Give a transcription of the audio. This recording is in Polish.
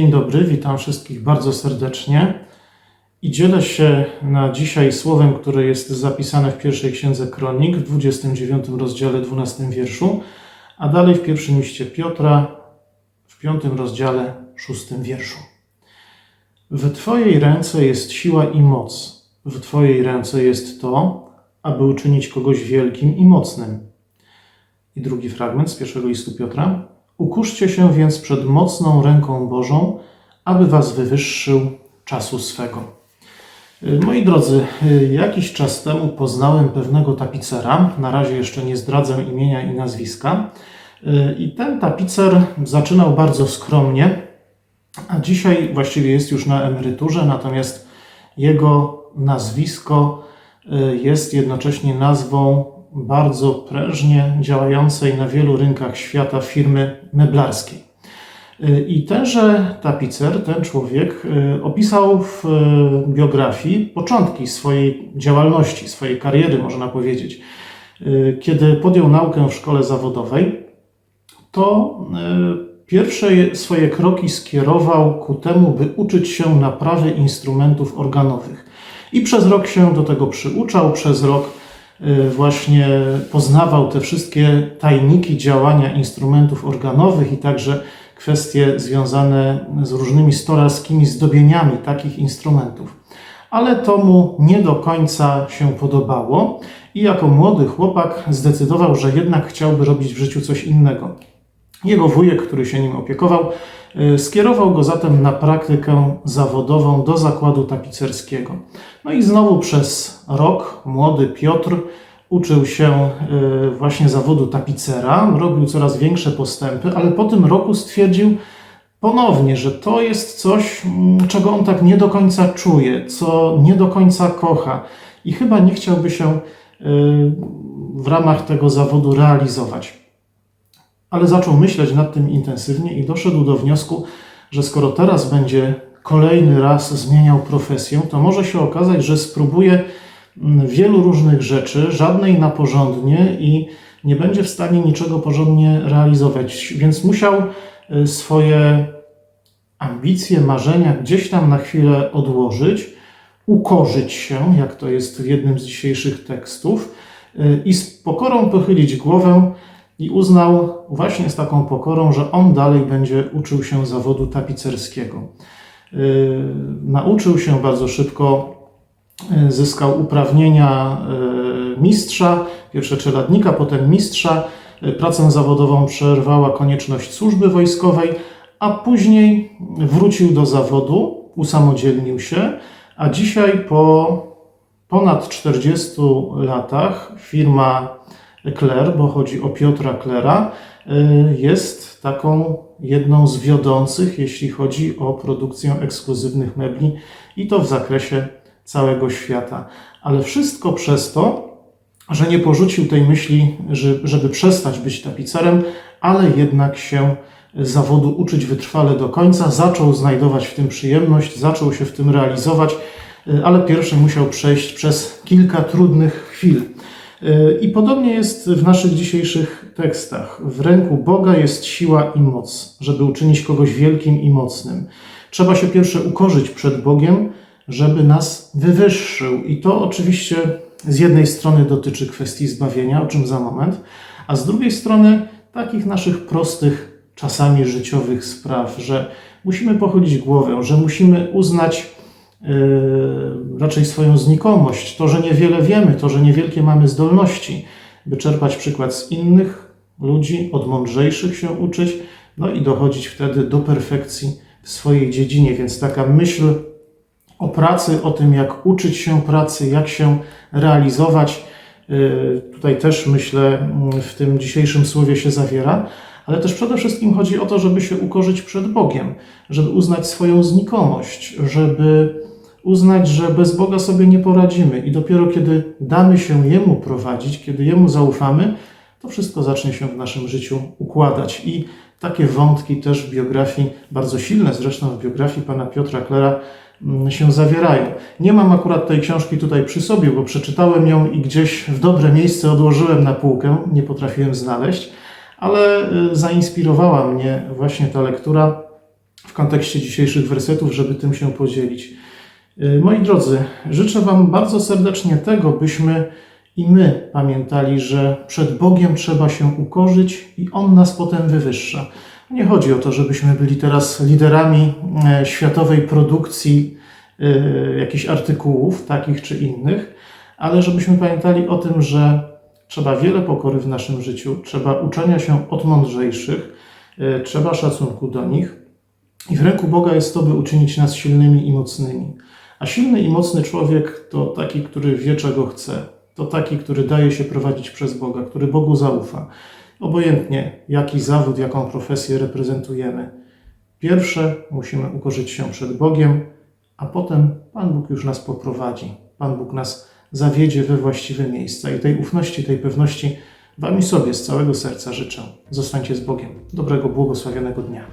Dzień dobry, witam wszystkich bardzo serdecznie i dzielę się na dzisiaj słowem, które jest zapisane w pierwszej księdze Kronik w 29 rozdziale 12 wierszu, a dalej w pierwszym liście Piotra w piątym rozdziale 6 wierszu. W Twojej ręce jest siła i moc. W Twojej ręce jest to, aby uczynić kogoś wielkim i mocnym. I drugi fragment z pierwszego listu Piotra. Ukuszcie się więc przed mocną ręką Bożą, aby was wywyższył czasu swego. Y, Moi drodzy, y, jakiś czas temu poznałem pewnego tapicera. Na razie jeszcze nie zdradzę imienia i nazwiska. Y, I ten tapicer zaczynał bardzo skromnie, a dzisiaj właściwie jest już na emeryturze, natomiast jego nazwisko jest jednocześnie nazwą bardzo prężnie działającej na wielu rynkach świata firmy meblarskiej. Y, I tenże tapicer, ten człowiek, y, opisał w y, biografii początki swojej działalności, swojej kariery, można powiedzieć. Kiedy podjął naukę w szkole zawodowej, to pierwsze je- swoje kroki skierował ku temu, by uczyć się naprawy instrumentów organowych. I przez rok się do tego przyuczał, przez rok właśnie poznawał te wszystkie tajniki działania instrumentów organowych i także kwestie związane z różnymi storalskimi zdobieniami takich instrumentów. Ale to mu nie do końca się podobało i jako młody chłopak zdecydował, że jednak chciałby robić w życiu coś innego. Jego wujek, który się nim opiekował, y, skierował go zatem na praktykę zawodową do zakładu tapicerskiego. No i znowu przez rok młody Piotr uczył się y, właśnie zawodu tapicera, robił coraz większe postępy, ale po tym roku stwierdził ponownie, że to jest coś, mm, czego on tak nie do końca czuje, co nie do końca kocha i chyba nie chciałby się y, w ramach tego zawodu realizować ale zaczął myśleć nad tym intensywnie i doszedł do wniosku, że skoro teraz będzie kolejny raz zmieniał profesję, to może się okazać, że spróbuje mm, wielu różnych rzeczy, żadnej na porządnie i nie będzie w stanie niczego porządnie realizować. Więc musiał y, swoje ambicje, marzenia gdzieś tam na chwilę odłożyć, ukorzyć się, jak to jest w jednym z dzisiejszych tekstów, y, i z pokorą pochylić głowę i uznał właśnie z taką pokorą, że on dalej będzie uczył się zawodu tapicerskiego. Yy, Nauczył się bardzo szybko, yy, zyskał uprawnienia yy, mistrza, pierwsze czeladnika, potem mistrza. Pracę zawodową przerwała konieczność służby wojskowej, a później wrócił do zawodu, usamodzielnił się, a dzisiaj po ponad 40 latach firma Kler, bo chodzi o Piotra Klera, y, jest taką jedną z wiodących, jeśli chodzi o produkcję ekskluzywnych mebli i to w zakresie całego świata. Ale wszystko przez to, że nie porzucił tej myśli, że- żeby przestać być tapicerem, ale jednak się zawodu uczyć wytrwale do końca, zaczął znajdować w tym przyjemność, zaczął się w tym realizować, y, ale pierwszy musiał przejść przez kilka trudnych chwil. Y, I podobnie jest w naszych dzisiejszych tekstach. W ręku Boga jest siła i moc, żeby uczynić kogoś wielkim i mocnym. Trzeba się pierwsze ukorzyć przed Bogiem, żeby nas wywyższył. I to oczywiście z jednej strony dotyczy kwestii zbawienia, o czym za moment, a z drugiej strony takich naszych prostych, czasami życiowych spraw, że musimy pochylić głowę, że musimy uznać raczej swoją znikomość, to, że niewiele wiemy, to, że niewielkie mamy zdolności, by czerpać przykład z innych ludzi, od mądrzejszych się uczyć, no i dochodzić wtedy do perfekcji w swojej dziedzinie. Więc taka myśl o pracy, o tym, jak uczyć się pracy, jak się realizować, yy, tutaj też myślę mm, w tym dzisiejszym słowie się zawiera, ale też przede wszystkim chodzi o to, żeby się ukorzyć przed Bogiem, żeby uznać swoją znikomość, żeby uznać, że bez Boga sobie nie poradzimy i dopiero kiedy damy się Jemu prowadzić, kiedy Jemu zaufamy, to wszystko zacznie się w naszym życiu układać. I takie wątki też w biografii, bardzo silne zresztą w biografii pana Piotra Klera, mm, się zawierają. Nie mam akurat tej książki tutaj przy sobie, bo przeczytałem ją i gdzieś w dobre miejsce odłożyłem na półkę, nie potrafiłem znaleźć, ale y, zainspirowała mnie właśnie ta lektura w kontekście dzisiejszych wersetów, żeby tym się podzielić. Y, Moi drodzy, życzę Wam bardzo serdecznie tego, byśmy i my pamiętali, że przed Bogiem trzeba się ukorzyć i On nas potem wywyższa. Nie chodzi o to, żebyśmy byli teraz liderami e, światowej produkcji e, jakichś artykułów, takich czy innych, ale żebyśmy pamiętali o tym, że trzeba wiele pokory w naszym życiu, trzeba uczenia się od mądrzejszych, e, trzeba szacunku do nich. I w ręku Boga jest to, by uczynić nas silnymi i mocnymi. A silny i mocny człowiek to taki, który wie, czego chce. To taki, który daje się prowadzić przez Boga, który Bogu zaufa. Obojętnie, jaki zawód, jaką profesję reprezentujemy. Pierwsze musimy ukorzyć się przed Bogiem, a potem Pan Bóg już nas poprowadzi. Pan Bóg nas zawiedzie we właściwe miejsca. I tej ufności, tej pewności Wam i sobie z całego serca życzę. Zostańcie z Bogiem. Dobrego, błogosławionego dnia.